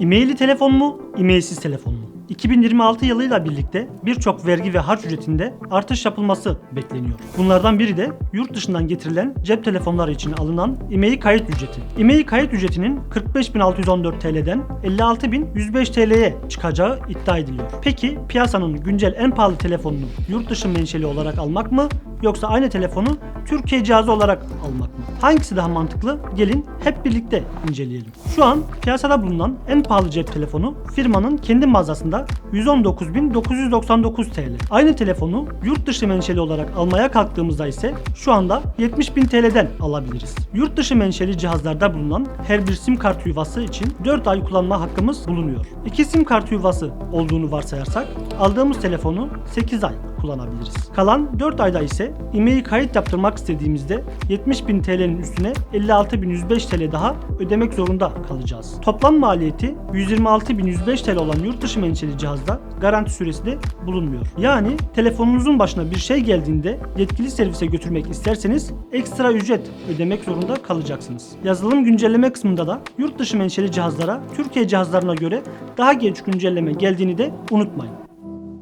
E-mailli telefon mu, e-mailsiz telefon mu? 2026 yılıyla birlikte birçok vergi ve harç ücretinde artış yapılması bekleniyor. Bunlardan biri de yurt dışından getirilen cep telefonları için alınan e-mail kayıt ücreti. E-mail kayıt ücretinin 45.614 TL'den 56.105 TL'ye çıkacağı iddia ediliyor. Peki piyasanın güncel en pahalı telefonunu yurt dışı menşeli olarak almak mı yoksa aynı telefonu Türkiye cihazı olarak almak mı? Hangisi daha mantıklı? Gelin hep birlikte inceleyelim. Şu an piyasada bulunan en pahalı cep telefonu firmanın kendi mağazasında 119.999 TL. Aynı telefonu yurt dışı menşeli olarak almaya kalktığımızda ise şu anda 70.000 TL'den alabiliriz. Yurt dışı menşeli cihazlarda bulunan her bir sim kart yuvası için 4 ay kullanma hakkımız bulunuyor. 2 sim kart yuvası olduğunu varsayarsak aldığımız telefonu 8 ay kullanabiliriz. Kalan 4 ayda ise e-mail kayıt yaptırmak istediğimizde 70.000 TL'nin üstüne 56.105 TL daha ödemek zorunda kalacağız. Toplam maliyeti 126.105 TL olan yurt dışı menşeli cihazda garanti süresi de bulunmuyor. Yani telefonunuzun başına bir şey geldiğinde yetkili servise götürmek isterseniz ekstra ücret ödemek zorunda kalacaksınız. Yazılım güncelleme kısmında da yurt dışı menşeli cihazlara Türkiye cihazlarına göre daha geç güncelleme geldiğini de unutmayın.